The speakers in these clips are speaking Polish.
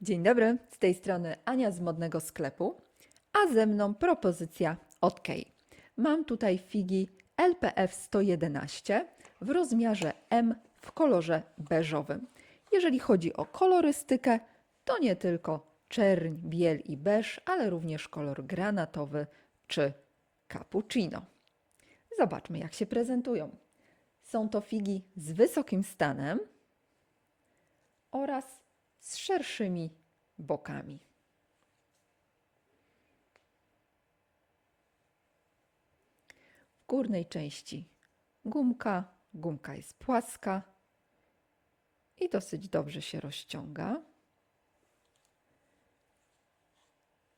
Dzień dobry, z tej strony Ania z modnego sklepu, a ze mną propozycja od Kay. Mam tutaj figi LPF 111 w rozmiarze M w kolorze beżowym. Jeżeli chodzi o kolorystykę, to nie tylko czerń, biel i beż, ale również kolor granatowy czy cappuccino. Zobaczmy, jak się prezentują. Są to figi z wysokim stanem oraz z szerszymi bokami. W górnej części gumka, gumka jest płaska i dosyć dobrze się rozciąga.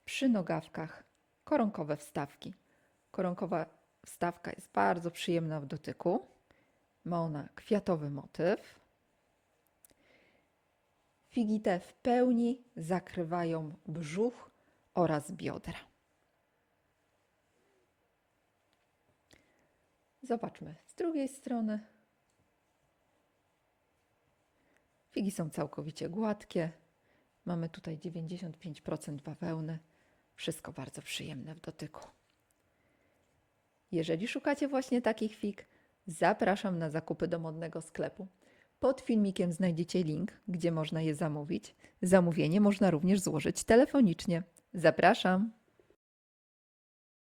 Przy nogawkach koronkowe wstawki. Koronkowa wstawka jest bardzo przyjemna w dotyku. Ma ona kwiatowy motyw. Figi te w pełni zakrywają brzuch oraz biodra. Zobaczmy z drugiej strony. Figi są całkowicie gładkie. Mamy tutaj 95% bawełny. Wszystko bardzo przyjemne w dotyku. Jeżeli szukacie właśnie takich fig, zapraszam na zakupy do modnego sklepu. Pod filmikiem znajdziecie link, gdzie można je zamówić. Zamówienie można również złożyć telefonicznie. Zapraszam.